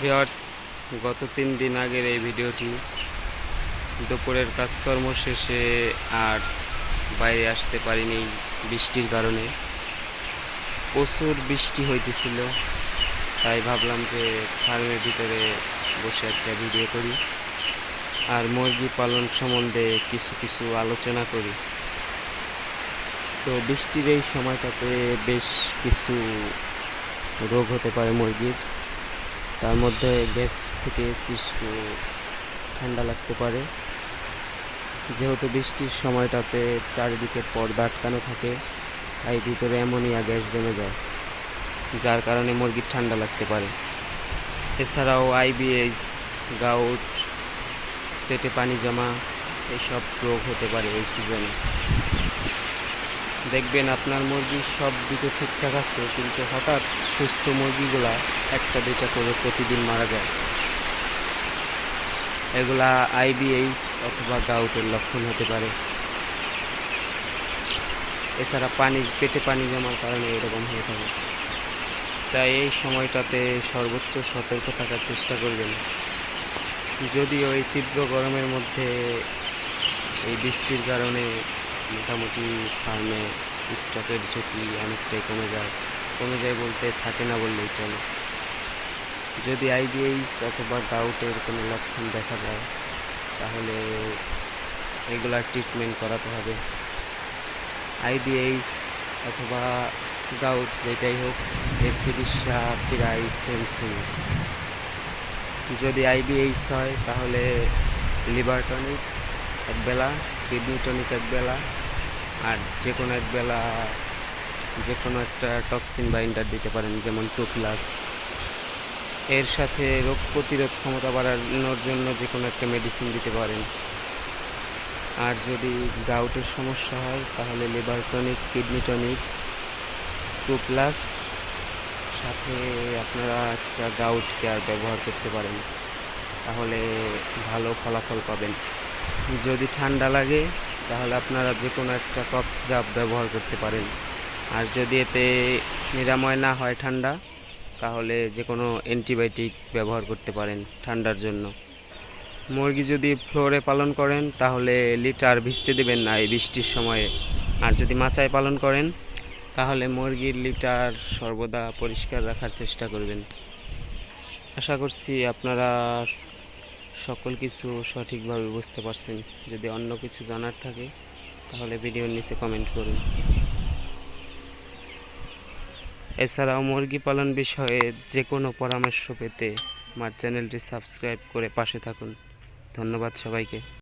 Viewers গত তিন দিন আগের এই ভিডিওটি। দুপুরের কাজকর্ম শেষে আর বাইরে আসতে পারিনি বৃষ্টির কারণে। প্রচুর বৃষ্টি হইতেছিল, তাই ভাবলাম যে ফার্মের ভিতরে বসে একটা ভিডিও করি আর মুরগি পালন সম্বন্ধে কিছু কিছু আলোচনা করি। তো বৃষ্টির এই সময়টাতে বেশ কিছু রোগ হতে পারে মুরগির। তার মধ্যে গ্যাস থেকে সৃষ্ট ঠান্ডা লাগতে পারে। যেহেতু বৃষ্টির সময়টাতে চারিদিকে পর্দা আটকানো থাকে, তাই ভিতরে অ্যামোনিয়া গ্যাস জমে যায়, যার কারণে মুরগির ঠান্ডা লাগতে পারে। এছাড়াও আইবিএস গাউট, পেটে পানি জমা, এসব রোগ হতে পারে এই সিজনে। দেখবেন আপনার মুরগি সব দিকে ঠিকঠাক আছে, কিন্তু হঠাৎ সুস্থ মুরগিগুলা একটা দুইটা করে প্রতিদিন মারা যায়। এগুলা আইবিএইচ অথবা গাউটের লক্ষণ হতে পারে। এছাড়া পানি, পেটে পানি জমার কারণে এরকম হয়ে থাকে। তাই এই সময়টাতে সর্বোচ্চ সতর্ক থাকার চেষ্টা করবেন। যদিও এই তীব্র গরমের মধ্যে এই বৃষ্টির কারণে মোটামুটি ফার্মে স্টকের ঝুঁকি অনেকটাই কমে যায়। কমে যায় বলতে থাকে না বললেই চলে। যদি আইবিএইচ অথবা গাউটের কোনো লক্ষণ দেখা যায়, তাহলে এগুলার ট্রিটমেন্ট করাতে হবে। আইবিএইচ অথবা গাউট যেটাই হোক, এর চিকিৎসা প্রায় সেম সেম যদি আইবিএইচ হয়, তাহলে লিভার টনিক একবেলা কিডনি টনিক একবেলা আর যে কোনো একবেলা যে কোনো একটা টক্সিন বাইন্ডার দিতে পারেন, যেমন টু প্লাস এর সাথে রোগ প্রতিরোধ ক্ষমতা বাড়ানোর জন্য যে কোনো একটা মেডিসিন দিতে পারেন। আর যদি গাউটের সমস্যা হয়, তাহলে liver tonic kidney tonic two plus সাথে আপনারা একটা গাউট কেয়ার ব্যবহার করতে পারেন। তাহলে ভালো ফলাফল পাবেন। যদি ঠান্ডা লাগে তাহলে আপনারা যে কোনো একটা কফ সিরাপ ব্যবহার করতে পারেন। আর যদি এতে নিরাময় না হয় ঠান্ডা, তাহলে যে কোনো অ্যান্টিবায়োটিক ব্যবহার করতে পারেন ঠান্ডার জন্য। মুরগি যদি ফ্লোরে পালন করেন, তাহলে লিটার ভিজতে দেবেন না এই বৃষ্টির সময়ে। আর যদি মাচায় পালন করেন, তাহলে মুরগির লিটার সর্বদা পরিষ্কার রাখার চেষ্টা করবেন। আশা করছি আপনারা সকল কিছু সঠিকভাবে বুঝতে পারছেন। যদি অন্য কিছু জানার থাকে, তাহলে ভিডিওর নিচে কমেন্ট করুন। এছাড়াও মুরগি পালন বিষয়ে যে কোনো পরামর্শ পেতে আমার চ্যানেলটি সাবস্ক্রাইব করে পাশে থাকুন। ধন্যবাদ সবাইকে।